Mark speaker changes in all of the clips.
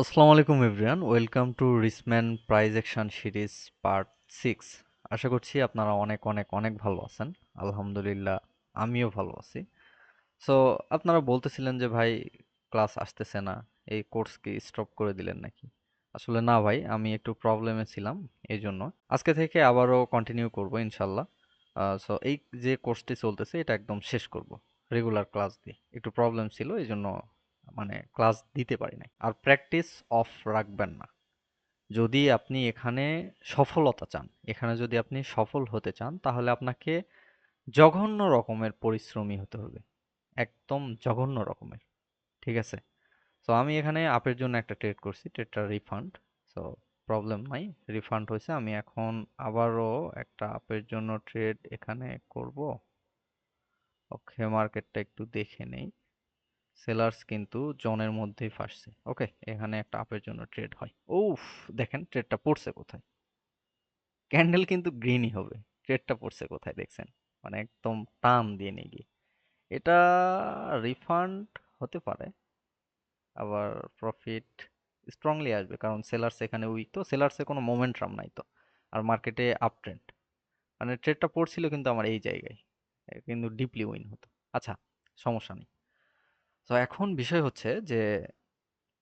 Speaker 1: আসসালামু আলাইকুম everyone, welcome to Rissman price action series part six. আশা করছি আপনারা অনেক অনেক অনেক ভালো আছেন। আলহামদুলিল্লাহ, আমিও ভালো আছি। সো আপনারা বলতেছিলেন যে, ভাই, ক্লাস আসতেছে না, এই কোর্স কি স্টপ করে দিলেন নাকি? আসলে না ভাই, আমি একটু প্রবলেমে ছিলাম এই জন্য আজকে থেকে আবারও কন্টিনিউ করব ইনশাল্লাহ। সো এই যে কোর্সটি চলতেছে, এটা একদম শেষ করব রেগুলার ক্লাস দিয়ে। একটু প্রবলেম ছিল এই জন্য মানে ক্লাস দিতে পারি নাই। আর প্র্যাকটিস অফ রাখবেন না। যদি আপনি এখানে সফলতা চান, এখানে যদি আপনি সফল হতে চান, তাহলে আপনাকে জঘন্য রকমের পরিশ্রমী হতে হবে। একদম জঘন্য রকমের, ঠিক আছে? সো আমি এখানে আপের জন্য একটা ট্রেড করছি ট্রেডটা রিফান্ড সো প্রবলেম নাই রিফান্ড হয়েছে। আমি এখন আবারও একটা আপের জন্য ট্রেড এখানে করব। ওকে মার্কেটটা একটু দেখে নেই। সেলার্স কিন্তু জনের মধ্যেই ফাঁসছে। ওকে, এখানে একটা আপের জন্য ট্রেড হয়। উফ, দেখেন ট্রেডটা পড়ছে কোথায়? ক্যান্ডেল কিন্তু গ্রিনই হবে। ট্রেডটা পড়ছে কোথায় দেখছেন? মানে একদম টান দিয়ে নিয়ে গিয়ে। এটা রিফান্ড হতে পারে, আবার প্রফিট স্ট্রংলি আসবে, কারণ সেলার্স এখানে উইক তো সেলার্সে কোনো মোমেন্টাম নাই তো। আর মার্কেটে আপ ট্রেন্ড মানে ট্রেডটা পড়ছিল কিন্তু আমার এই জায়গায়। কিন্তু ডিপলি উইন হতো। আচ্ছা সমস্যা নেই। তো এখন বিষয় হচ্ছে যে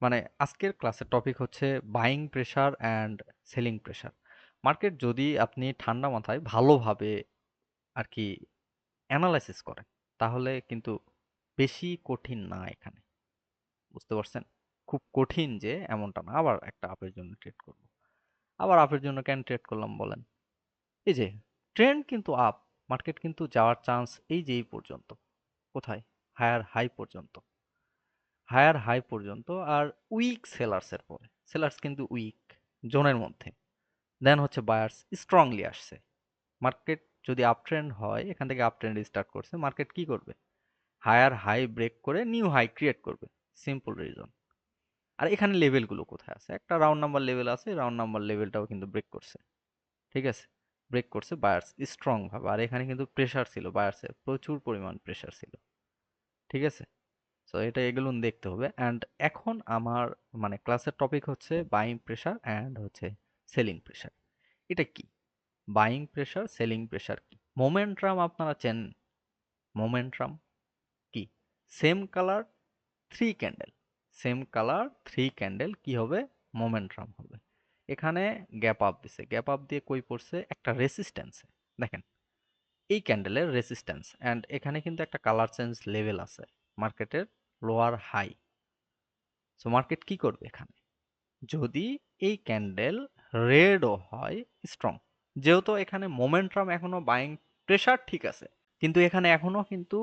Speaker 1: মানে আজকের ক্লাসের টপিক হচ্ছে buying pressure and selling pressure market যদি আপনি ঠান্ডা মাথায় ভালোভাবে আর কি অ্যানালাইসিস করেন, তাহলে কিন্তু বেশি কঠিন না এখানে। বুঝতে পারছেন? খুব কঠিন যে, এমনটা না। আবার একটা আপের জন্য ট্রেড করব। আবার আপের জন্য কেন ট্রেড করলাম বলেন? এই যে ট্রেন্ড কিন্তু আপ মার্কেট কিন্তু যাওয়ার চান্স এই যে, এই পর্যন্ত। কোথায়? হায়ার হাই পর্যন্ত। হায়ার হাই পর্যন্ত আর উইক সেলার্সের পরে। সেলার্স কিন্তু উইক, জোনের মধ্যে। দেন হচ্ছে বায়ার্স স্ট্রংলি আসছে। মার্কেট যদি আপ ট্রেন্ড হয়, এখান থেকে আপ ট্রেন্ড স্টার্ট করছে, মার্কেট কি করবে? হায়ার হাই ব্রেক করে নিউ হাই ক্রিয়েট করবে। Simple reason. আর এখানে লেভেলগুলো কোথায় আছে? একটা রাউন্ড নাম্বার লেভেল আছে রাউন্ড নাম্বার লেভেলটাও কিন্তু ব্রেক করছে। ঠিক আছে? ব্রেক করছে বায়ার্স স্ট্রংভাবে। আর এখানে কিন্তু প্রেশার ছিল, বায়ার্সের প্রচুর পরিমাণ প্রেশার ছিল। ঠিক আছে? সো এটা এগুলো দেখতে হবে। অ্যান্ড এখন আমার মানে ক্লাসের টপিক হচ্ছে বাইং প্রেশার অ্যান্ড হচ্ছে সেলিং প্রেশার এটা কি? বাইং প্রেশার সেলিং প্রেশার কি? মোমেন্ট্রাম আপনারা চেন মোমেন্ট্রাম কি? Same colour three candle same colour three candle কি হবে? মোমেন্ট্রাম হবে। এখানে গ্যাপ আপ দিছে। গ্যাপ আপ দিয়ে কই পড়ছে? একটা রেসিস্ট্যান্সে দেখেন, এই ক্যান্ডেলের রেসিস্ট্যান্স অ্যান্ড এখানে কিন্তু একটা কালার চেঞ্জ লেভেল আছে। মার্কেটের লোয়ার হাই সো মার্কেট কি করবে এখানে? যদি এই ক্যান্ডেল রেডও হয় স্ট্রং যেহেতু এখানে মোমেন্ট্রাম এখনও বাইং প্রেশার ঠিক আছে, কিন্তু এখানে এখনও কিন্তু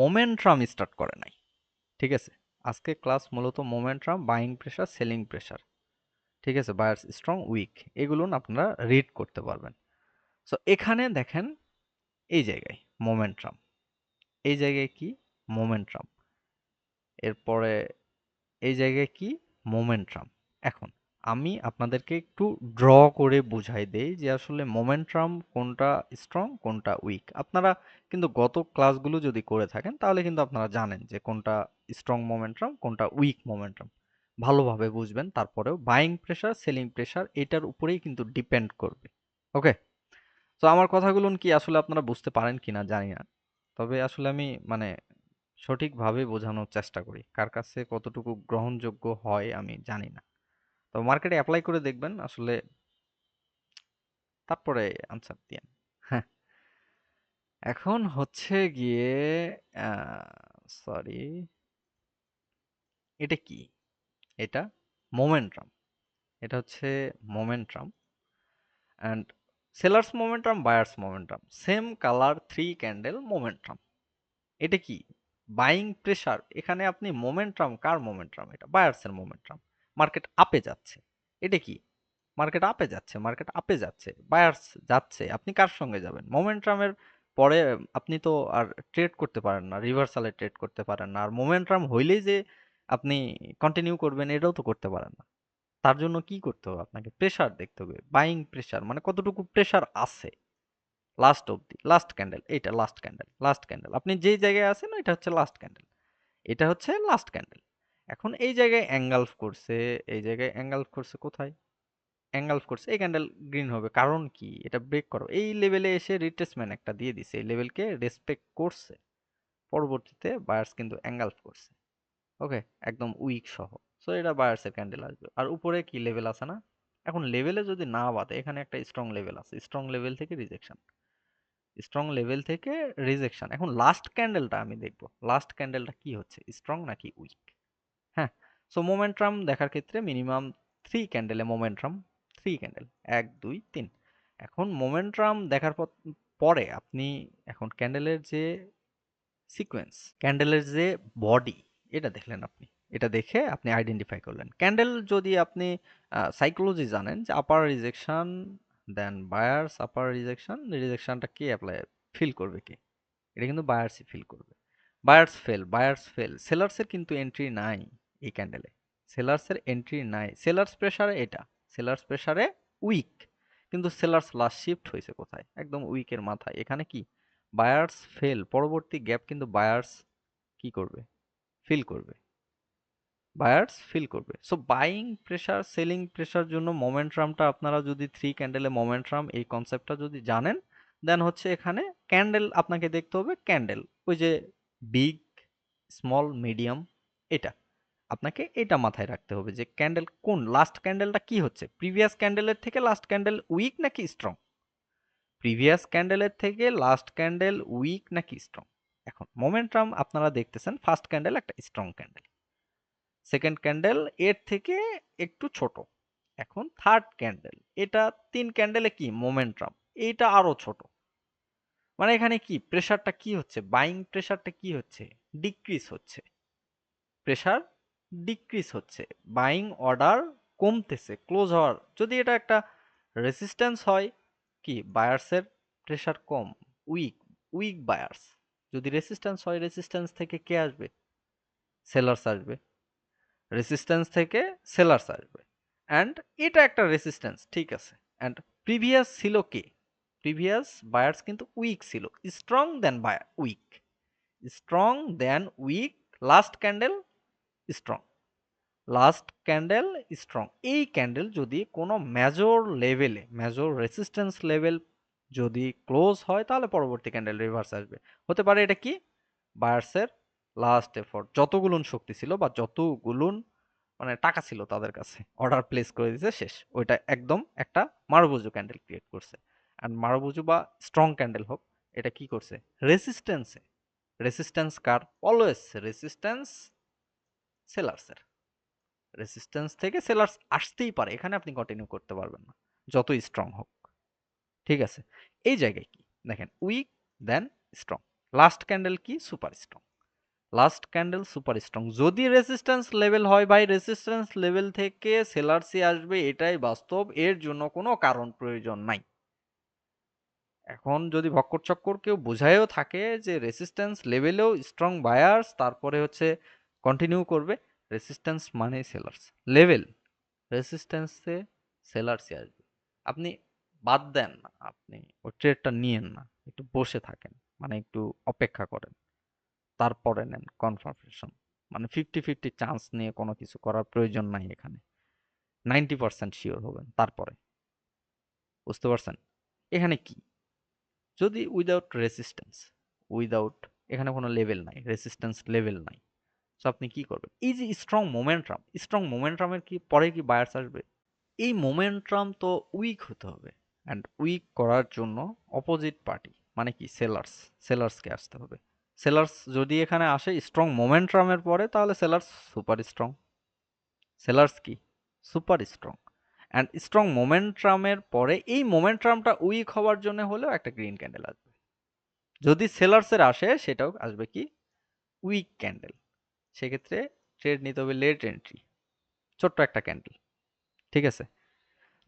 Speaker 1: মোমেন্ট্রাম স্টার্ট করে নাই, ঠিক আছে? আজকে ক্লাস মূলত momentum buying pressure selling pressure ঠিক আছে? বায়ার্স স্ট্রং উইক এগুলো আপনারা রিড করতে পারবেন। সো এখানে দেখেন এই জায়গায় মোমেন্ট্রাম এই জায়গায় কি? মোমেন্ট্রাম এরপরে এই জায়গায় কি? মোমেন্ট্রাম এখন আমি আপনাদেরকে একটু ড্র করে বুঝাই দেই যে আসলে মোমেন্ট্রাম কোনটা স্ট্রং কোনটা উইক আপনারা কিন্তু গত ক্লাসগুলো যদি করে থাকেন, তাহলে কিন্তু আপনারা জানেন যে কোনটা স্ট্রং মোমেন্ট্রাম কোনটা উইক মোমেন্ট্রাম ভালোভাবে বুঝবেন, তারপরেও বাইং প্রেশার সেলিং প্রেশার এটার উপরেই কিন্তু ডিপেন্ড করবে। ওকে তো আমার কথাগুলো কি আসলে আপনারা বুঝতে পারেন কিনা জানি না। তবে আসলে আমি মানে সঠিকভাবে বোঝানোর চেষ্টা করি। কার কাছে কতটুকু গ্রহণযোগ্য হয় আমি জানি না। তো মার্কেটে অ্যাপ্লাই করে দেখবেন, আসলে তারপরে আনসার দিয়েন হ্যাঁ। এখন হচ্ছে গিয়ে সরি এটা কি? এটা মোমেন্টাম এটা হচ্ছে momentum and sellers momentum buyers momentum same colour three candle momentum এটা কি? বাইং প্রেশার এখানে আপনি মোমেন্টাম কার মোমেন্টাম এটা? বায়ার্সের মোমেন্টাম মার্কেট আপে যাচ্ছে। এটা কি? মার্কেট আপে যাচ্ছে মার্কেট আপে যাচ্ছে। বায়ার্স যাচ্ছে, আপনি কার সঙ্গে যাবেন? মোমেন্টামের পরে আপনি তো আর ট্রেড করতে পারেন না রিভার্সালে ট্রেড করতে পারেন না। আর মোমেন্টাম হইলেই যে আপনি কন্টিনিউ করবেন, এটাও তো করতে পারেন না। তার জন্য কি করতে হবে আপনাকে? প্রেশার দেখতে হবে। বাইং প্রেশার মানে কতটুকু প্রেশার আছে? লাস্ট অবধি লাস্ট ক্যান্ডেল এইটা লাস্ট ক্যান্ডেল লাস্ট ক্যান্ডেল আপনি যেই জায়গায় আছেন এটা হচ্ছে লাস্ট ক্যান্ডেল এটা হচ্ছে লাস্ট ক্যান্ডেল এখন এই জায়গায় অ্যাঙ্গালফ করছে, এই জায়গায় অ্যাঙ্গালফ করছে কোথায়? অ্যাঙ্গালফ করছে, এই ক্যান্ডেল গ্রিন হবে। কারণ কি? এটা ব্রেক করো। এই লেভেলে এসে রিট্রেসমেন্ট একটা দিয়ে দিছে। এই লেভেলকে রেসপেক্ট করছে। পরবর্তীতে বায়ার্স কিন্তু এঙ্গালফ করছে। ওকে একদম উইক সহ। সো এটা বায়ার্সের ক্যান্ডেল আসবে। আর উপরে কি লেভেল আছে না? এখন লেভেলে যদি না বাদে, এখানে একটা স্ট্রং লেভেল আছে। স্ট্রং লেভেল থেকে রিজেকশন স্ট্রং লেভেল থেকে রিজেকশন এখন লাস্ট ক্যান্ডেলটা আমি দেখব। লাস্ট ক্যান্ডেলটা কি হচ্ছে? স্ট্রং নাকি উইক হ্যাঁ সো মোমেন্টাম দেখার ক্ষেত্রে মিনিমাম থ্রি ক্যান্ডেলে মোমেন্টাম থ্রি ক্যান্ডেল এক, দুই, তিন। এখন মোমেন্ট্রাম দেখার পরে আপনি এখন ক্যান্ডেলের যে সিকোয়েন্স ক্যান্ডেলের যে বডি এটা দেখলেন আপনি। এটা দেখে আপনি আইডেন্টিফাই করলেন। ক্যান্ডেল যদি আপনি সাইকোলজি জানেন যে upper rejection then buyers upper rejection রিজেকশনটা কে অ্যাপ্লাই ফিল করবে কে? এটা কিন্তু বায়ার্সই ফিল করবে। বায়ার্স ফেল বায়ার্স ফেল সেলার্সের কিন্তু এন্ট্রি নাই এই ক্যান্ডেলে সেলার্সের এন্ট্রি নাই। সেলার্স প্রেসারে এটা সেলার্স প্রেসারে উইক কিন্তু সেলার্স লাস্ট শিফট হয়েছে কোথায়? একদম উইকের মাথায়। এখানে কি? বায়ার্স ফেল পরবর্তী গ্যাপ কিন্তু বায়ার্স কি করবে? ফিল করবে। বায়ার্স ফিল করবে। So buying pressure selling pressure জন্য মোমেন্ট্রামটা আপনারা যদি থ্রি ক্যান্ডেলে মোমেন্ট্রাম এই কনসেপ্টটা যদি জানেন দেন হচ্ছে এখানে ক্যান্ডেল আপনাকে দেখতে হবে ক্যান্ডেল ওই যে বিগ স্মল মিডিয়াম এটা। আপনাকে এটা মাথায় রাখতে হবে যে ক্যান্ডেল কোন লাস্ট ক্যান্ডেলটা কি হচ্ছে? প্রিভিয়াস ক্যান্ডেলের থেকে লাস্ট ক্যান্ডেল উইক নাকি স্ট্রং প্রিভিয়াস ক্যান্ডেলের থেকে লাস্ট ক্যান্ডেল উইক নাকি স্ট্রং এখন মোমেন্টাম আপনারা দেখতেছেন ফার্স্ট ক্যান্ডেল একটা স্ট্রং ক্যান্ডেল সেকেন্ড ক্যান্ডেল এর থেকে একটু ছোট। এখন থার্ড ক্যান্ডেল এটা তিন ক্যান্ডেলে কি? মোমেন্টাম এইটা আরও ছোট। মানে এখানে কি? প্রেশারটা কি হচ্ছে? বাইং প্রেশারটা কি হচ্ছে? ডিক্রিজ হচ্ছে। প্রেশার ডিক্রিজ হচ্ছে। বাইং অর্ডার কমতেছে ক্লোজ হওয়ার। যদি এটা একটা রেসিস্ট্যান্স হয়, কি? বায়ার্সের প্রেশার কম উইক উইক বায়ার্স যদি রেসিস্ট্যান্স হয় রেসিস্ট্যান্স থেকে কে আসবে? সেলার্স আসবে। রেসিস্ট্যান্স থেকে সেলার্স আসবে। অ্যান্ড এটা একটা রেসিস্ট্যান্স ঠিক আছে। অ্যান্ড প্রিভিয়াস ছিল কে? প্রিভিয়াস বায়ার্স কিন্তু উইক ছিল। Strong then buyer weak strong then weak last candle strong last candle strong এই ক্যান্ডেল যদি কোনো মেজর লেভেলে মেজর রেসিস্ট্যান্স লেভেল যদি ক্লোজ হয়, তাহলে পরবর্তী ক্যান্ডেল রিভার্স আসবে। হতে পারে এটা কি? বায়ার্সের লাস্ট এফোর্ট যতগুলো শক্তি ছিল বা যতগুলো মানে টাকা ছিল তাদের কাছে অর্ডার প্লেস করে দিয়েছে, শেষ। ওইটা একদম একটা মারবুজু ক্যান্ডেল ক্রিয়েট করছে। অ্যান্ড মারবুজু বা স্ট্রং ক্যান্ডেল হোক, এটা কি করছে? রেসিস্ট্যান্সে রেসিস্ট্যান্স কার? অলওয়েজ রেসিস্ট্যান্স সেলার্সের রেসিস্ট্যান্স থেকে সেলার্স আসতেই পারে, এখানে আপনি কন্টিনিউ করতে পারবেন না, যতই স্ট্রং হোক। ঠিক আছে? এই জায়গায় কি? দেখেন weak then strong last candle কি? Super strong last candle super strong যদি রেসিস্ট্যান্স লেভেল হয় ভাই রেসিস্ট্যান্স লেভেল থেকে সেলার্সি আসবে, এটাই বাস্তব। এর জন্য কোনো কারণ প্রয়োজন নাই। এখন যদি ভক্কর চক্কর কেউ বোঝায়ও থাকে যে রেসিস্ট্যান্স লেভেলেও স্ট্রং বায়ার্স তারপরে হচ্ছে কন্টিনিউ করবে রেসিস্ট্যান্স মানে সেলার্স লেভেল রেসিস্ট্যান্সে সেলার্সই আসবে। আপনি বাদ দেন না, আপনি ওই ট্রেডটা নিয়েন না, একটু বসে থাকেন মানে একটু অপেক্ষা করেন। তারপরে নেন কনফার্মেশন মানে ফিফটি ফিফটি চান্স নিয়ে কোনো কিছু করার প্রয়োজন নাই এখানে। নাইনটি পার্সেন্ট শিওর হবেন তারপরে। বুঝতে পারছেন? এখানে কি? যদি উইদাউট রেসিস্ট্যান্স উইদাউট এখানে কোনো লেভেল নাই রেসিস্ট্যান্স লেভেল নাই সো আপনি কি করবেন? এই যে স্ট্রং মোমেন্ট্রাম স্ট্রং মোমেন্টামের কি পরে কি বায়ার্স আসবে? এই মোমেন্ট্রাম তো উইক হতে হবে অ্যান্ড উইক করার জন্য অপোজিট পার্টি মানে কি? সেলার্স সেলার্সকে আসতে হবে। সেলার্স যদি এখানে আসে স্ট্রং মোমেন্টামের পরে, তাহলে সেলার্স সুপার স্ট্রং। সেলার্স কি? Super strong. অ্যান্ড স্ট্রং মোমেন্টামের পরে, এই মোমেন্টামটা উইক হওয়ার জন্য হলেও একটা গ্রিন ক্যান্ডেল আসবে। যদি সেলার্সের আসে, সেটাও আসবে কি? Weak candle. সেক্ষেত্রে ট্রেড নিতে হবে লেট এন্ট্রি। ছোট্ট একটা ক্যান্ডেল। ঠিক আছে?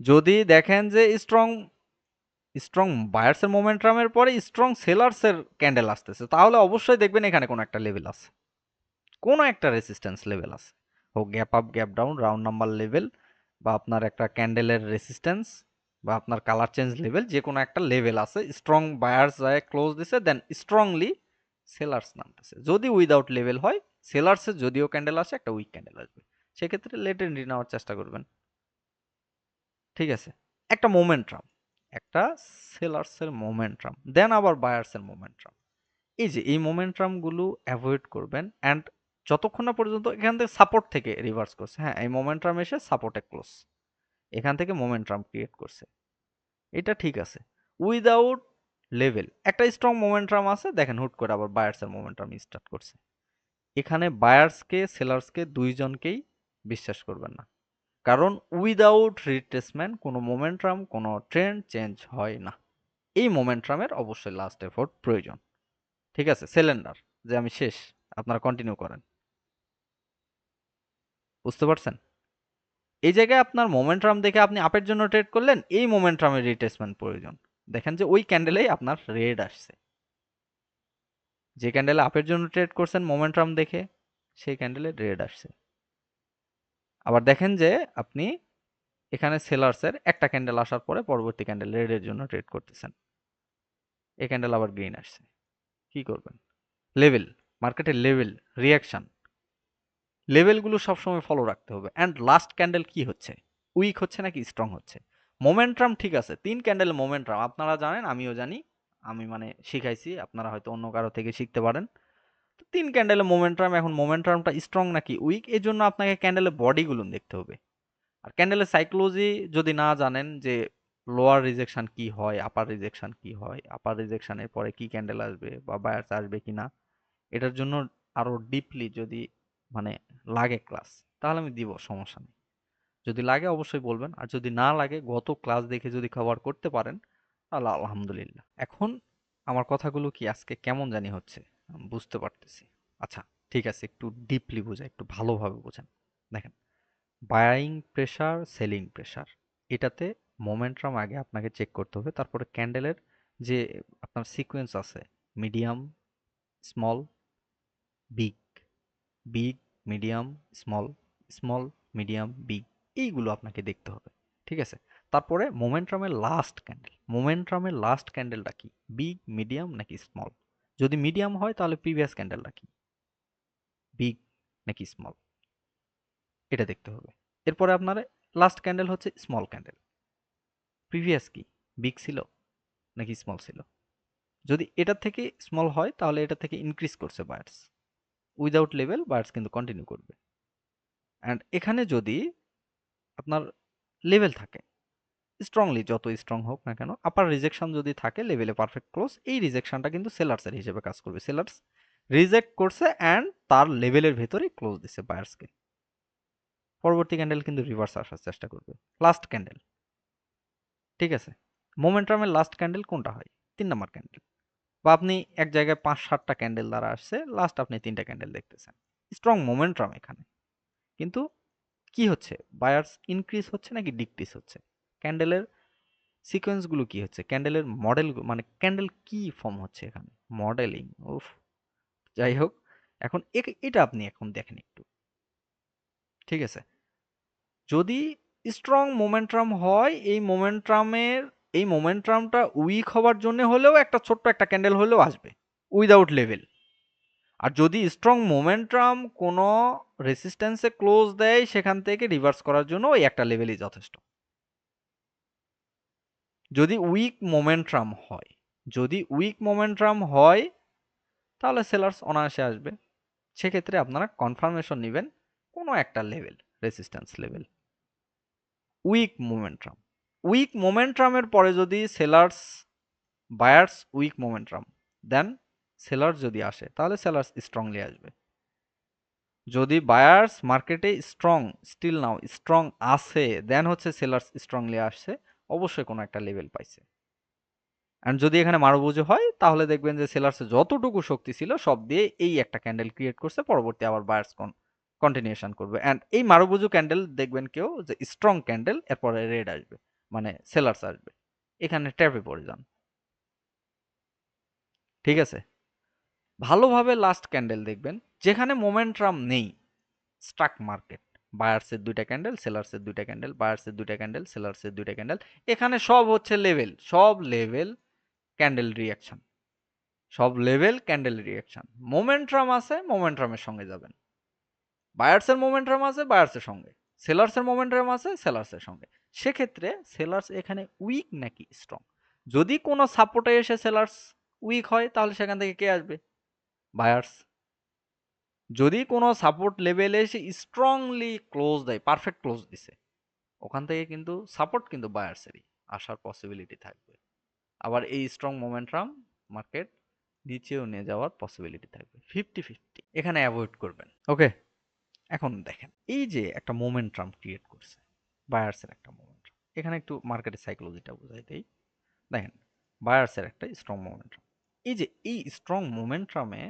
Speaker 1: যদি দেখেন যে স্ট্রং স্ট্রং বায়ার্সের মোমেন্টামের পরে স্ট্রং সেলার্সের ক্যান্ডেল আসতেছে। তাহলে অবশ্যই দেখবেন এখানে কোনো একটা লেভেল আছে। কোনো একটা রেসিস্ট্যান্স লেভেল আছে। হোক gap up gap down round number level বা আপনার একটা ক্যান্ডেলের রেসিস্ট্যান্স বা আপনার কালার চেঞ্জ লেভেল যে কোনো একটা লেভেল আছে। স্ট্রং বায়ার্স যায় ক্লোজ দিছে দেন স্ট্রংলি সেলার্স নামতেছে। যদি উইদাউট লেভেল হয় সেলার্সে যদিও ক্যান্ডেল আসে, একটা উইক ক্যান্ডেল আসবে। সেক্ষেত্রে লেট এন্ট্রি নেওয়ার চেষ্টা করবেন। ঠিক আছে? একটা মোমেন্ট মোমেন্টাম একটা সেলার্সের মোমেন্টাম দেন আবার বায়ার্সের মোমেন্টাম এই যে, এই মোমেন্টামগুলো অ্যাভয়েড করবেন অ্যান্ড যতক্ষণ না পর্যন্ত এখান থেকে সাপোর্ট থেকে রিভার্স করছে হ্যাঁ এই মোমেন্টাম এসে সাপোর্টে ক্লোজ এখান থেকে মোমেন্টাম ক্রিয়েট করছে। এটা ঠিক আছে। উইদাউট লেভেল একটা স্ট্রং মোমেন্টাম আছে, দেখেন হুট করে আবার বায়ার্সের মোমেন্টাম স্টার্ট করছে। এখানে বায়ার্সকে সেলার্সকে দুইজনকেই বিশ্বাস করবেন না। কারণ উইদাউট রিট্রেসমেন্ট কোনো মোমেন্টাম কোনো ট্রেন্ড চেঞ্জ হয় না। এই মোমেন্টামের অবশ্যই লাস্ট এফোর্ট প্রয়োজন। ঠিক আছে সিলিন্ডার যে আমি শেষ, আপনারা কন্টিনিউ করেন। বুঝতে পারছেন? এই জায়গায় আপনার মোমেন্টাম দেখে আপনি আপের জন্য ট্রেড করলেন, এই মোমেন্টামের রিট্রেসমেন্ট প্রয়োজন। দেখেন যে ওই ক্যান্ডেলেই আপনার রেড আসছে। যে ক্যান্ডেলে আপের জন্য ট্রেড করছেন মোমেন্টাম দেখে, সেই ক্যান্ডেলে রেড আসছে। আবার দেখেন যে আপনি এখানে সেলার্সের একটা ক্যান্ডেল আসার পরে পরবর্তী ক্যান্ডেল রেডের জন্য ট্রেড করতেছেন। এই ক্যান্ডেল আবার গ্রিন আসছে। কি করবেন? লেভেল মার্কেটের লেভেল রিয়াকশন লেভেলগুলো সবসময় ফলো রাখতে হবে। অ্যান্ড লাস্ট ক্যান্ডেল কি হচ্ছে? উইক হচ্ছে নাকি স্ট্রং হচ্ছে? মোমেন্টাম ঠিক আছে। তিন ক্যান্ডেল মোমেন্টাম আপনারা জানেন, আমিও জানি। আমি মানে শিখাইছি। আপনারা হয়তো অন্য কারও থেকে শিখতে পারেন। তিন ক্যান্ডেলে মোমেন্টাম এখন মোমেন্টামটা স্ট্রং নাকি উইক এই জন্য আপনাকে ক্যান্ডেলের বডিগুলো দেখতে হবে। আর ক্যান্ডেলের সাইকোলজি যদি না জানেন যে লোয়ার রিজেকশন কি হয় আপার রিজেকশন কি হয় আপার রিজেকশনের পরে কি ক্যান্ডেল আসবে বা বায়ার্স আসবে কি না এটার জন্য আরও ডিপলি যদি মানে লাগে ক্লাস তাহলে আমি দিব, সমস্যা নেই। যদি লাগে অবশ্যই বলবেন, আর যদি না লাগে, গত ক্লাস দেখে যদি কভার করতে পারেন, তাহলে আলহামদুলিল্লাহ। এখন আমার কথাগুলো কি আজকে কেমন জানি হচ্ছে? বুঝতে পারতেছি। আচ্ছা ঠিক আছে, একটু ডিপলি বোঝাই, একটু ভালোভাবে বোঝেন। দেখেন বায়ারিং প্রেসার সেলিং প্রেশার এটাতে মোমেন্টাম আগে আপনাকে চেক করতে হবে। তারপরে ক্যান্ডেলের যে আপনার সিকোয়েন্স আছে medium small big big medium small small medium big এইগুলো আপনাকে দেখতে হবে, ঠিক আছে? তারপরে মোমেন্টামের লাস্ট ক্যান্ডেল মোমেন্টামের লাস্ট ক্যান্ডেলটা কি? বিগ মিডিয়াম নাকি স্মল যদি মিডিয়াম হয়, তাহলে প্রিভিয়াস ক্যান্ডেলটা কি? বিগ নাকি স্মল এটা দেখতে হবে। এরপরে আপনার লাস্ট ক্যান্ডেল হচ্ছে স্মল ক্যান্ডেল প্রিভিয়াস কি? বিগ ছিল নাকি স্মল ছিল? যদি এটা থেকে স্মল হয়, তাহলে এটা থেকে ইনক্রিজ করছে বায়ার্স উইদাউট লেভেল বায়ার্স কিন্তু কন্টিনিউ করবে। অ্যান্ড এখানে যদি আপনার লেভেল থাকে স্ট্রংলি যত স্ট্রং হোক না কেন আপার রিজেকশন যদি থাকে লেভেলে পারফেক্ট ক্লোজ এই রিজেকশনটা কিন্তু সেলার্সের হিসেবে কাজ করবে। সেলার্স রিজেক্ট করছে অ্যান্ড তার লেভেলের ভেতরে ক্লোজ দিছে বায়ার্সকে পরবর্তী ক্যান্ডেল কিন্তু রিভার্স আসার চেষ্টা করবে। লাস্ট ক্যান্ডেল ঠিক আছে? মোমেন্টামের লাস্ট ক্যান্ডেল কোনটা হয়? তিন নম্বর ক্যান্ডেল বা আপনি এক জায়গায় পাঁচ সাতটা ক্যান্ডেল দ্বারা আসছে লাস্ট আপনি তিনটা ক্যান্ডেল দেখতেছেন। স্ট্রং মোমেন্টাম এখানে। কিন্তু কি হচ্ছে? বায়ার্স ইনক্রিজ হচ্ছে নাকি ডিক্রিজ হচ্ছে? ক্যান্ডেলের সিকোয়েন্সগুলো কি হচ্ছে? ক্যান্ডেলের মডেল মানে ক্যান্ডেল কি ফর্ম হচ্ছে এখানে? মডেলিং উফ, যাই হোক, এখন এটা আপনি এখন দেখেন একটু। ঠিক আছে? যদি স্ট্রং মোমেন্ট্রাম হয়, এই মোমেন্ট্রামের এই মোমেন্ট্রামটা উইক হওয়ার জন্য হলেও একটা ছোট্ট একটা ক্যান্ডেল হলেও আসবে উইদাউট লেভেল আর যদি স্ট্রং মোমেন্ট্রাম কোনো রেসিস্ট্যান্সে ক্লোজ দেয়, সেখান থেকে রিভার্স করার জন্য ওই একটা লেভেলই যথেষ্ট। যদি উইক মোমেন্টাম হয়, যদি উইক মোমেন্টাম হয়, তাহলে সেলার্স অনায়াসে আসবে। সেক্ষেত্রে আপনারা কনফার্মেশন নেবেন কোনো একটা level resistance level weak momentum weak মোমেন্টামের পরে যদি sellers buyers weak momentum then sellers যদি আসে, তাহলে সেলার্স স্ট্রংলি আসবে। যদি বায়ার্স মার্কেটে স্ট্রং স্টিল নাও স্ট্রং আসে দেন হচ্ছে সেলার্স স্ট্রংলি আসছে। অবশ্যই কোনো একটা লেভেল পাইছে। অ্যান্ড যদি এখানে মারুবুজো হয়, তাহলে দেখবেন যে সেলার্সে যতটুকু শক্তি ছিল, সব দিয়ে এই একটা ক্যান্ডেল ক্রিয়েট করছে, পরবর্তী আবার বায়ার্স কোন কন্টিনিউশন করবে। অ্যান্ড এই মারুবুজু ক্যান্ডেল দেখবেন কেউ যে স্ট্রং ক্যান্ডেল এরপরে রেড আসবে মানে সেলার্স আসবে। এখানে ট্যাপে পড়ে যান। ঠিক আছে? ভালোভাবে লাস্ট ক্যান্ডেল দেখবেন, যেখানে মোমেন্টাম নেই স্টক মার্কেট বায়ার্সের দুইটা ক্যান্ডেল সেলার্সের দুইটা ক্যান্ডেল বায়ার্সের দুইটা ক্যান্ডেল সেলার্সের দুইটা ক্যান্ডেল এখানে সব হচ্ছে লেভেল সব লেভেল ক্যান্ডেল রিয়াকশন সব লেভেল ক্যান্ডেল রিয়াকশন মোমেন্ট্রাম আছে মোমেন্ট্রামের সঙ্গে যাবেন বায়ার্সের মোমেন্ট্রাম আছে বায়ার্সের সঙ্গে সেলার্সের মোমেন্ট্রাম আছে সেলার্সের সঙ্গে, সেক্ষেত্রে সেলার্স এখানে উইক নাকি স্ট্রং যদি কোনো সাপোর্টে এসে সেলার্স উইক হয়, তাহলে সেখান থেকে কে আসবে? বায়ার্স যদি কোনো সাপোর্ট লেভেলে এসে স্ট্রংলি ক্লোজ দেয় পারফেক্ট ক্লোজ দিছে, ওখান থেকে কিন্তু সাপোর্ট কিন্তু বায়ার্সেরই আসার পসিবিলিটি থাকবে। আবার এই স্ট্রং মোমেন্টাম মার্কেট নিচেও নিয়ে যাওয়ার পসিবিলিটি থাকবে ফিফটি ফিফটি এখানে অ্যাভয়েড করবেন। ওকে এখন দেখেন, এই যে একটা মোমেন্টাম ক্রিয়েট করছে বায়ার্সের একটা মোমেন্টাম এখানে একটু মার্কেটের সাইকোলজিটা বোঝাই দেই। দেখেন বায়ার্সের একটা স্ট্রং মোমেন্টাম এই যে এই স্ট্রং মোমেন্টামে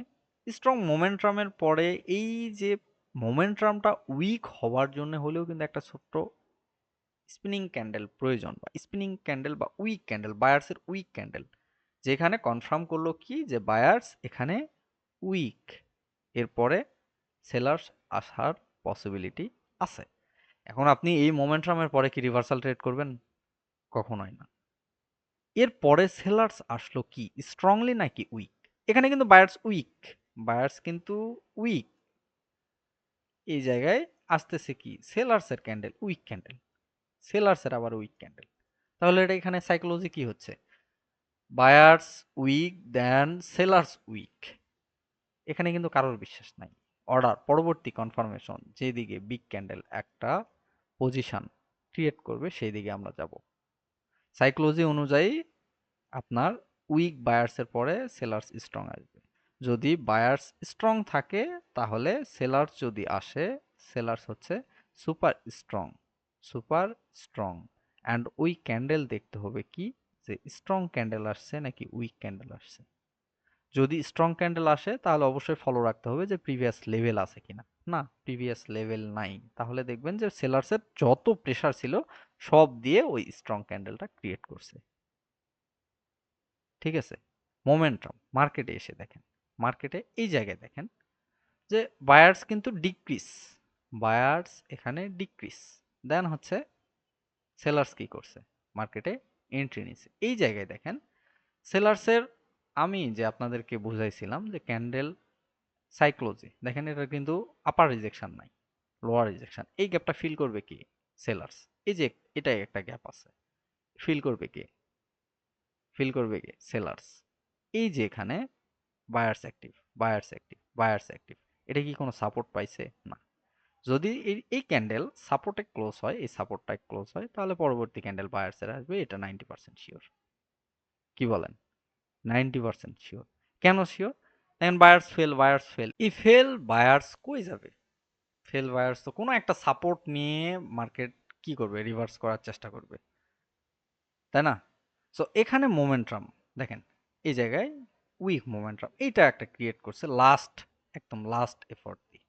Speaker 1: স্ট্রং মোমেন্টামের পরে এই যে মোমেন্টামটা উইক হওয়ার জন্য হলেও কিন্তু একটা ছোট্ট স্পিনিং ক্যান্ডেল প্রয়োজন বা স্পিনিং ক্যান্ডেল বা উইক ক্যান্ডেল বায়ার্সের উইক ক্যান্ডেল যেখানে কনফার্ম করল কি যে বায়ার্স এখানে উইক এরপরে সেলার্স আসার পসিবিলিটি আছে। এখন আপনি এই মোমেন্টামের পরে কি রিভার্সাল ট্রেড করবেন? কখনোই না। এরপরে সেলার্স আসলো কি? স্ট্রংলি নাকি উইক এখানে কিন্তু বায়ার্স উইক বায়ার্স কিন্তু উইক। এই জায়গায় আসতেছে কি? সেলার্সের ক্যান্ডেল, উইক ক্যান্ডেল। সেলার্সের আবার উইক ক্যান্ডেল। তাহলে এটা এখানে সাইকোলজি কি হচ্ছে? Buyers weak, then sellers weak. এখানে কিন্তু কারোর বিশ্বাস নাই। অর্ডার, পরবর্তী কনফার্মেশন, যেদিকে বিগ ক্যান্ডেল একটা পজিশন ক্রিয়েট করবে সেই দিকে আমরা যাব। সাইকোলজি অনুযায়ী আপনার উইক বায়ার্সের পরে সেলার্স স্ট্রং আসবে। যদি বায়ার্স স্ট্রং থাকে, তাহলে সেলার্স যদি আসে, সেলার্স হচ্ছে super strong super strong. And ওই ক্যান্ডেল দেখতে হবে কি? যে স্ট্রং ক্যান্ডেল আসছে নাকি উইক ক্যান্ডেল আসছে। যদি স্ট্রং ক্যান্ডেল আসে, তাহলে অবশ্যই ফলো রাখতে হবে যে প্রিভিয়াস লেভেল আছে কিনা। না প্রিভিয়াস লেভেল নাই। তাহলে দেখবেন যে সেলার্সের যত প্রেশার ছিল, সব দিয়ে ওই স্ট্রং ক্যান্ডেলটা ক্রিয়েট করছে। ঠিক আছে? মোমেন্টাম মার্কেটে এসে দেখেন। মার্কেটে এই জায়গায় দেখেন যে বায়ার্স কিন্তু ডিক্রিস বায়ার্স এখানে ডিক্রিস দেন হচ্ছে সেলার্স কি করছে? মার্কেটে এন্ট্রি নিছে। এই জায়গায় দেখেন সেলার্সের আমি যে আপনাদেরকে বুঝাইছিলাম যে ক্যান্ডেল সাইক্লোজি দেখেন এটা কিন্তু আপার রিজেকশন নাই লোয়ার রিজেকশন এই গ্যাপটা ফিল করবে কি? সেলার্স এই যে এটাই একটা গ্যাপ আছে। ফিল করবে কে? ফিল করবে কে? সেলার্স এই যে এখানে buyers active buyers active buyers active এটা কি কোনো সাপোর্ট পাইছে? না। যদি এই ক্যান্ডেল সাপোর্টে ক্লোজ হয়, এই সাপোর্টটায় ক্লোজ হয়, তাহলে পরবর্তী ক্যান্ডেল বায়ার্সের আসবে, এটা নাইনটি পার্সেন্ট শিওর কি বলেন? নাইনটি পার্সেন্ট শিওর কেন শিওর দেখেন বায়ার্স ফেল বায়ার্স ফেল এই ফেল বায়ার্স কই যাবে? ফেল বায়ার্স তো কোনো একটা সাপোর্ট নিয়ে মার্কেট কি করবে? রিভার্স করার চেষ্টা করবে। তাই না? সো এখানে মোমেন্টাম দেখেন, এই জায়গায় উইক মোমেন্টাম এইটা একটা ক্রিয়েট করছে লাস্ট একদম লাস্ট এফোর্ট দিয়ে।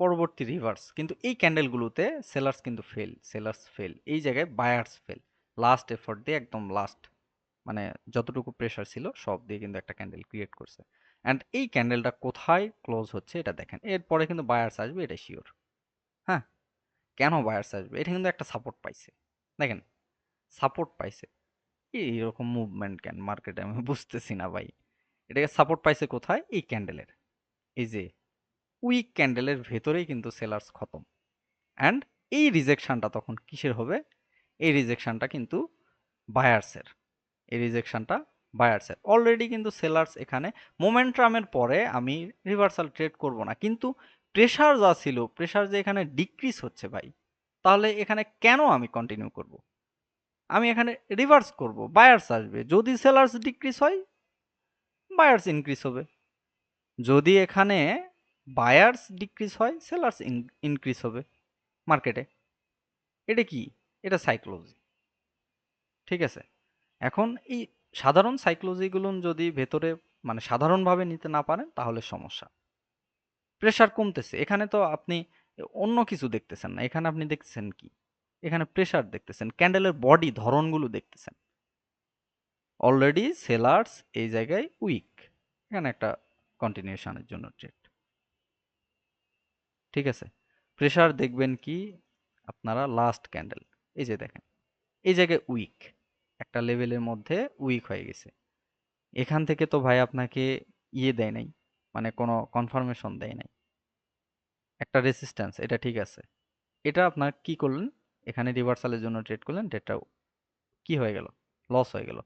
Speaker 1: পরবর্তী রিভার্স কিন্তু এই ক্যান্ডেলগুলোতে সেলার্স কিন্তু ফেল সেলার্স ফেল এই জায়গায় বায়ার্স ফেল লাস্ট এফোর্ট দিয়ে একদম লাস্ট মানে যতটুকু প্রেশার ছিল, সব দিয়ে কিন্তু একটা ক্যান্ডেল ক্রিয়েট করছে। অ্যান্ড এই ক্যান্ডেলটা কোথায় ক্লোজ হচ্ছে এটা দেখেন, এরপরে কিন্তু বায়ার্স আসবে, এটা শিওর হ্যাঁ? কেন বায়ার্স আসবে? এটা কিন্তু একটা সাপোর্ট পাইছে। দেখেন সাপোর্ট পাইছে। এইরকম মুভমেন্ট কেন? মার্কেটে আমি বুঝতেছি না ভাই। এটাকে সাপোর্ট পাইছে কোথায়? এই ক্যান্ডেলের এই যে উইক ক্যান্ডেলের ভেতরেই কিন্তু সেলার্স খতম। অ্যান্ড এই রিজেকশানটা তখন কিসের হবে? এই রিজেকশানটা কিন্তু বায়ার্সের এই রিজেকশানটা বায়ার্সের অলরেডি কিন্তু সেলার্স এখানে মোমেন্ট্রামের পরে আমি রিভার্সাল ট্রেড করব না। কিন্তু প্রেশার যা ছিল প্রেশার যে এখানে ডিক্রিজ হচ্ছে ভাই, তাহলে এখানে কেন আমি কন্টিনিউ করব? আমি এখানে রিভার্স করব। বায়ার্স আসবে। যদি সেলার্স ডিক্রিজ হয় বায়ার্স ইনক্রিজ হবে। যদি এখানে বায়ার্স ডিক্রিজ হয় সেলার্স ইনক্রিজ হবে মার্কেটে এটা কি? এটা সাইকোলজি ঠিক আছে? এখন এই সাধারণ সাইকোলজিগুলো যদি ভেতরে মানে সাধারণভাবে নিতে না পারেন, তাহলে সমস্যা। প্রেশার কমতেছে। এখানে তো আপনি অন্য কিছু দেখতেছেন না। এখানে আপনি দেখতেছেন কি? এখানে প্রেশার দেখতেছেন। ক্যান্ডেলের বডি ধরনগুলো দেখতেছেন। অলরেডি সেলার্স এই জায়গায় উইক এখানে একটা কন্টিনিউশনের জন্য ট্রেড ঠিক আছে? প্রেশার দেখবেন কি? আপনারা লাস্ট ক্যান্ডেল এই যে দেখেন, এই জায়গায় উইক একটা লেভেলের মধ্যে উইক হয়ে গেছে। এখান থেকে তো ভাই আপনাকে ইয়ে দেয় নাই মানে কোনো কনফার্মেশন দেয় নাই। একটা রেসিস্ট্যান্স এটা ঠিক আছে। এটা আপনার কি করলেন? এখানে রিভার্সালের জন্য ট্রেড করলেন ট্রেডটা কি হয়ে গেল? লস হয়ে গেল।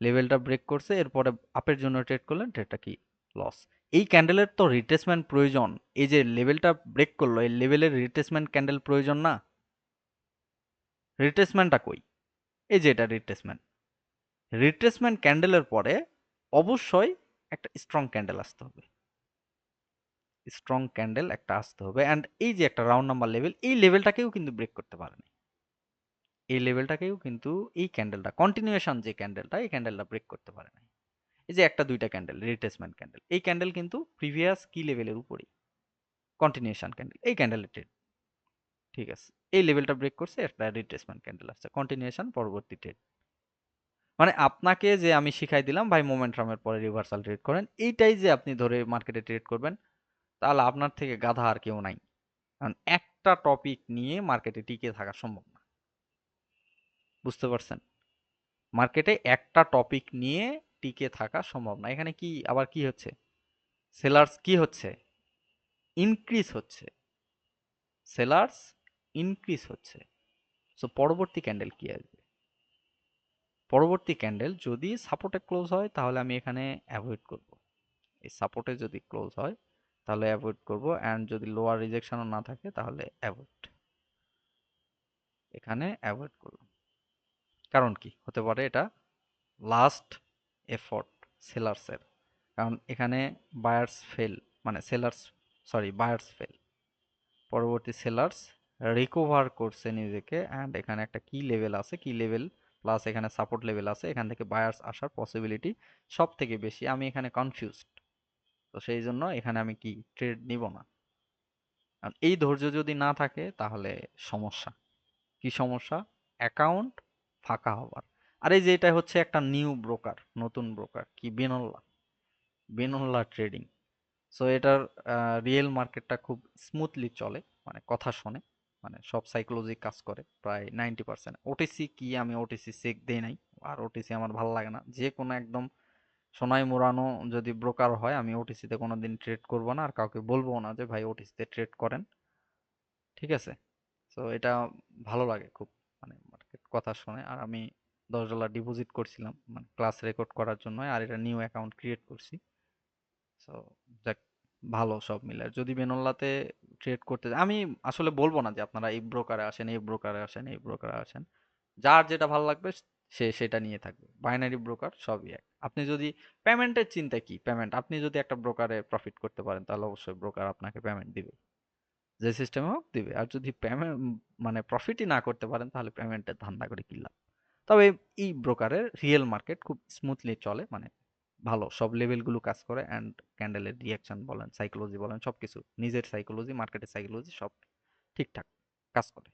Speaker 1: লেভেলটা ব্রেক করছে, এরপরে আপের জন্য ট্রেড করলেন ট্রেডটা কি? লস এই ক্যান্ডেলের তো রিট্রেসমেন্ট প্রয়োজন। এই যে লেভেলটা ব্রেক করল, এই লেভেলের রিট্রেসমেন্ট ক্যান্ডেল প্রয়োজন না? রিট্রেসমেন্টটা কই? এই যে এটা রিট্রেসমেন্ট রিট্রেসমেন্ট ক্যান্ডেলের পরে অবশ্যই একটা স্ট্রং ক্যান্ডেল আসতে হবে। স্ট্রং ক্যান্ডেল একটা আসতে হবে। অ্যান্ড এই যে একটা রাউন্ড নাম্বার লেভেল এই লেভেলটাকেও কিন্তু ব্রেক করতে পারেনি। এই লেভেলটাকেও কিন্তু এই ক্যান্ডেলটা কন্টিনিউয়েশন যে ক্যান্ডেলটা এই ক্যান্ডেলটা ব্রেক করতে পারে না এই যে একটা দুইটা ক্যান্ডেল রিট্রেসমেন্ট ক্যান্ডেল এই ক্যান্ডেল কিন্তু প্রিভিয়াস কি লেভেলের উপরেই? কন্টিনিউয়েশন ক্যান্ডেল এই ক্যান্ডেলের ট্রেড ঠিক আছে, এই লেভেলটা ব্রেক করছে, একটা রিট্রেসমেন্ট ক্যান্ডেল আসছে কন্টিনিউয়েশন পরবর্তী ট্রেড মানে আপনাকে যে আমি শিখাই দিলাম, ভাই মোমেন্টামের পরে রিভার্সাল ট্রেড করেন, এইটাই যে আপনি ধরে মার্কেটে ট্রেড করবেন, তাহলে আপনার থেকে গাধা আর কেউ নাই। কারণ একটা টপিক নিয়ে মার্কেটে টিকে থাকা সম্ভব না। বুঝতে পারছেন? মার্কেটে একটা টপিক নিয়ে টিকে থাকা সম্ভব না। এখানে কি, আবার কি হচ্ছে? সেলার্স কি হচ্ছে? ইনক্রিজ হচ্ছে। সেলার্স ইনক্রিজ হচ্ছে। সো পরবর্তী ক্যান্ডেল কি আসবে? পরবর্তী ক্যান্ডেল যদি সাপোর্টে ক্লোজ হয়, তাহলে আমি এখানে অ্যাভয়েড করব। এই সাপোর্টে যদি ক্লোজ হয়, তাহলে অ্যাভয়েড করব। অ্যান্ড যদি লোয়ার রিজেকশনও না থাকে, তাহলে অ্যাভয়েড এখানে অ্যাভয়েড করলাম। কারণ কি? হতে পারে এটা লাস্ট এফর্ট সেলার্সের কারণ এখানে বায়ার্স ফেল মানে সেলার্স সরি বায়ার্স ফেল পরবর্তী সেলার্স রিকভার করছে নিজেকে অ্যান্ড এখানে একটা কি লেভেল আছে কি লেভেল প্লাস এখানে সাপোর্ট লেভেল আছে। এখান থেকে বায়ার্স আসার পসিবিলিটি সব থেকে বেশি। আমি এখানে কনফিউজড তো সেই জন্য এখানে আমি কি ট্রেড নিব না? কারণ এই ধৈর্য যদি না থাকে তাহলে সমস্যা। কি সমস্যা? অ্যাকাউন্ট ফাঁকা হবার। আর এই যে এটা হচ্ছে একটা নিউ ব্রোকার নতুন ব্রোকার কি? বেনল্লা বেনল্লা ট্রেডিং সো এটার রিয়েল মার্কেটটা খুব স্মুথলি চলে মানে কথা শোনে মানে সব সাইকোলজি কাজ করে, প্রায় নাইনটি পার্সেন্ট ওটিসি কি? আমি ওটিসি চেক দেই নাই, আর ওটিসি আমার ভালো লাগে না। যে কোনো একদম সোনায় মোড়ানো যদি ব্রোকার হয়, আমি ওটিসিতে কোনো দিন ট্রেড করব না, আর কাউকে বলব না যে, ভাই ওটিসিতে ট্রেড করেন। ঠিক আছে? তো এটা ভালো লাগে খুব। কথা শুনে আর আমি দশ ডলার ডিপোজিট করছিলাম মানে ক্লাস রেকর্ড করার জন্য আর এটা নিউ অ্যাকাউন্ট ক্রিয়েট করছি। সো যাক, ভালো সব মিলে। যদি বেনল্লাতে ট্রেড করতে আমি আসলে বলব না যে আপনারা এই ব্রোকারে আসেন, এই ব্রোকারে আসেন, এই ব্রোকারে আসেন। যার যেটা ভালো লাগবে, সে সেটা নিয়ে থাকবে। বাইনারি ব্রোকার সবই এক। আপনি যদি পেমেন্টের চিন্তা কি? পেমেন্ট আপনি যদি একটা ব্রোকারে প্রফিট করতে পারেন, তাহলে অবশ্যই ব্রোকার আপনাকে পেমেন্ট দিবে যে সিস্টেমে হোক দিবে। আর যদি পেমেন্ট মানে প্রফিটই না করতে পারেন, তাহলে পেমেন্টের ধান্দা করে কি লাভ তবে এই ব্রোকারের রিয়েল মার্কেট খুব স্মুথলি চলে মানে ভালো। সব লেভেলগুলো কাজ করে অ্যান্ড ক্যান্ডেলের রিয়াকশন বলেন সাইকোলজি বলেন সব কিছু নিজের সাইকোলজি মার্কেটের সাইকোলজি সব ঠিকঠাক কাজ করে।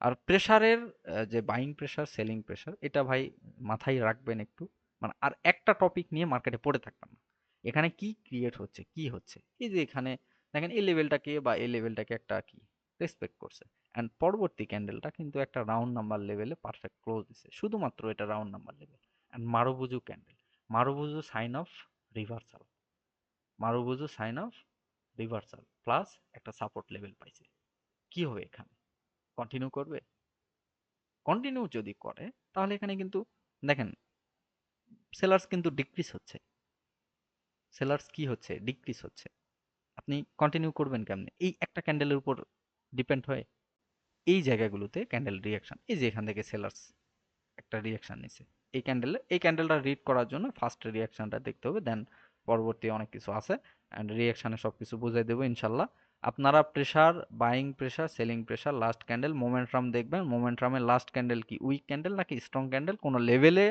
Speaker 1: আর প্রেসারের যে বাইং প্রেসার সেলিং প্রেসার এটা ভাই মাথায় রাখবেন একটু। মানে আর একটা টপিক নিয়ে মার্কেটে পড়ে থাকবেন না। এখানে কি ক্রিয়েট হচ্ছে, কি হচ্ছে? এই যে এখানে দেখেন, এই লেভেলটাকে বা এই লেভেলটাকে একটা কি রেসপেক্ট করছে। অ্যান্ড পরবর্তী ক্যান্ডেলটা কিন্তু একটা রাউন্ড নাম্বার লেভেলে পারফেক্ট ক্লোজ দিছে। শুধুমাত্র এটা round number level and marubozu candle marubozu sign of reversal marubozu sign of reversal plus একটা সাপোর্ট লেভেল পাইছে। কি হবে এখানে? কন্টিনিউ করবে? কন্টিনিউ যদি করে, তাহলে এখানে কিন্তু দেখেন সেলার্স কিন্তু ডিক্রিজ হচ্ছে। সেলার্স কি হচ্ছে? ডিক্রিজ হচ্ছে। আপনি কন্টিনিউ করবেন কেমনে? এই একটা ক্যান্ডেলের উপর ডিপেন্ড হয়ে এই জায়গাগুলোতে ক্যান্ডেল রিয়াকশন এই যে এখান থেকে সেলার্স একটা রিয়াকশন নিছে। এই ক্যান্ডেলে এই ক্যান্ডেলটা রিড করার জন্য ফার্স্ট রিয়াকশনটা দেখতে হবে দেন পরবর্তী অনেক কিছু আছে অ্যান্ড রিয়াকশানে সব কিছু বুঝাই দেবো ইনশাল্লাহ। আপনারা pressure buying pressure selling pressure last candle momentum দেখবেন মোমেন্টামের লাস্ট ক্যান্ডেল কি উইক ক্যান্ডেল নাকি স্ট্রং ক্যান্ডেল কোনো লেভেলে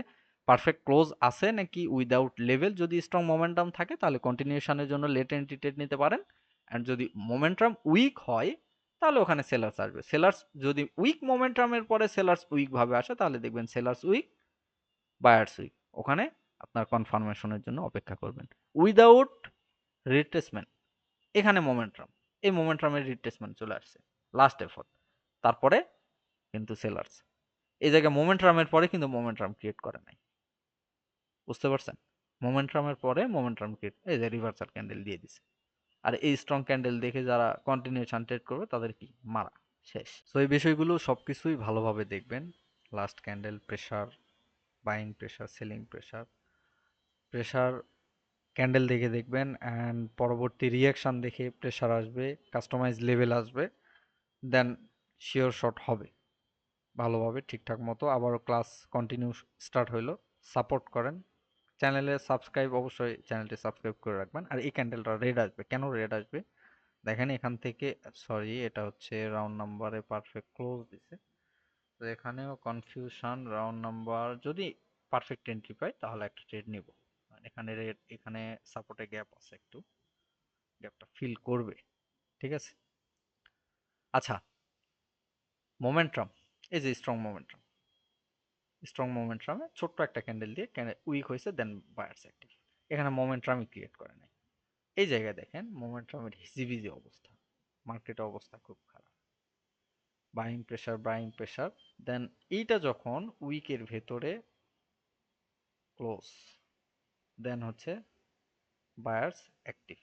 Speaker 1: পারফেক্ট ক্লোজ আছে নাকি উইদাউট লেভেল যদি স্ট্রং মোমেন্টাম থাকে, তাহলে কন্টিনিউশনের জন্য লেট এন্ট্রি ট্রেড নিতে পারেন। অ্যান্ড যদি মোমেন্টাম উইক হয়, তাহলে ওখানে সেলার্স আসবে। সেলার্স যদি উইক মোমেন্টামের পরে সেলার্স উইকভাবে আসে, তাহলে দেখবেন সেলার্স উইক বায়ার্স উইক ওখানে আপনার কনফার্মেশনের জন্য অপেক্ষা করবেন। উইদাউট রিট্রেসমেন্ট এখানে মোমেন্টাম এই মোমেন্টামের রিট্রেসমেন্ট চলে আসছে। লাস্ট এফোর্ট তারপরে কিন্তু সেলার্স এই জায়গায় মোমেন্টামের পরে কিন্তু মোমেন্টাম ক্রিয়েট করে নাই। বুঝতে পারছেন? মোমেন্টামের পরে মোমেন্টাম ক্রিয়েট এই যে রিভার্সাল ক্যান্ডেল দিয়ে দিছে। আর এই স্ট্রং ক্যান্ডেল দেখে যারা কন্টিনিউশন ট্রেড করবে, তাদের কি? মারা, শেষ। তো এই বিষয়গুলো সবকিছুই ভালোভাবে দেখবেন। Last candle pressure buying pressure selling pressure pressure candle দেখে দেখবেন অ্যান্ড পরবর্তী রিয়াকশান দেখে প্রেশার আসবে কাস্টমাইজ লেভেল আসবে। দেন শিওর শট হবে। ভালোভাবে ঠিকঠাক মতো আবারও ক্লাস কন্টিনিউ স্টার্ট হইল। সাপোর্ট করেন। চ্যানেলে সাবস্ক্রাইব অবশ্যই চ্যানেলটি সাবস্ক্রাইব করে রাখবেন। আর এই ক্যান্ডেলটা রেড আসবে। কেন রেড আসবে? দেখেন এখান থেকে সরি এটা হচ্ছে রাউন্ড নাম্বারে পারফেক্ট ক্লোজ দিছে। তো এখানেও কনফিউশন রাউন্ড নাম্বার যদি পারফেক্ট এন্ট্রি পাই, তাহলে একটা ট্রেড নিব। এখানে রেড এখানে সাপোর্টে গ্যাপ আছে একটু। গ্যাপটা ফিল করবে। ঠিক আছে? আচ্ছা মোমেন্টাম এই যে স্ট্রং মোমেন্টাম স্ট্রং মোমেন্টামে ছোট্ট একটা ক্যান্ডেল দিয়ে উইক হয়েছে দেন বায়ার্স অ্যাক্টিভ এখানে মোমেন্টামই ক্রিয়েট করে নাই। এই জায়গায় দেখেন মোমেন্টামের হিজিবিজি অবস্থা মার্কেটের অবস্থা খুব খারাপ। Buying pressure buying pressure then এইটা যখন উইকের ভেতরে ক্লোজ দেন হচ্ছে বায়ার্স অ্যাক্টিভ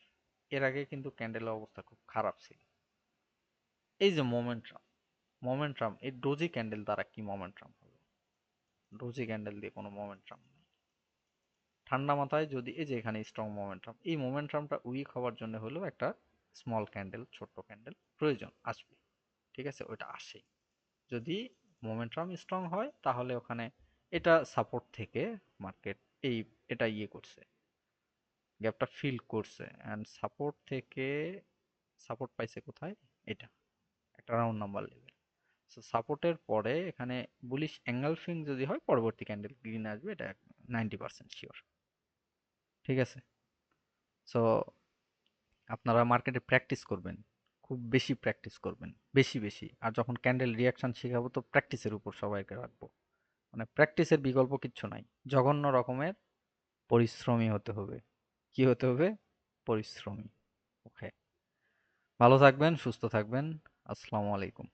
Speaker 1: এর আগে কিন্তু ক্যান্ডেলের অবস্থা খুব খারাপ ছিল। এই যে মোমেন্টাম মোমেন্টাম এই ডোজি ক্যান্ডেল দ্বারা কি মোমেন্টাম ডোজি ক্যান্ডেল দিয়ে কোনো মোমেন্টাম নেই। ঠান্ডা মাথায় যদি এই যে এখানে স্ট্রং মোমেন্টাম এই মোমেন্টামটা উইক হওয়ার জন্য হলেও একটা স্মল ক্যান্ডেল ছোট্ট ক্যান্ডেল প্রয়োজন আসবে ঠিক আছে? ওইটা আসে যদি মোমেন্টাম স্ট্রং হয়, তাহলে ওখানে এটা সাপোর্ট থেকে মার্কেট এই, এটা ইয়ে করছে গ্যাপটা ফিল করছে। অ্যান্ড সাপোর্ট থেকে সাপোর্ট পাইছে কোথায়? এটা। একটা রাউন্ড নাম্বার লেভেল সাপোর্টের পরে এখানে বুলিশ অ্যাঙ্গেলফিং যদি হয়, পরবর্তী ক্যান্ডেল গ্রিন আসবে, এটা নাইনটি পার্সেন্ট শিওর ঠিক আছে? সো আপনারা মার্কেটে প্র্যাকটিস করবেন, খুব বেশি প্র্যাকটিস করবেন, বেশি বেশি। আর যখন ক্যান্ডেল রিয়াকশন শেখাবো, তো প্র্যাকটিসের উপর সবাইকে রাখব। মানে প্র্যাকটিসের বিকল্প কিচ্ছু নাই। জঘন্য রকমের পরিশ্রমী হতে হবে। কি হতে হবে? পরিশ্রমী। ওকে ভালো থাকবেন, সুস্থ থাকবেন। আসসালামু আলাইকুম।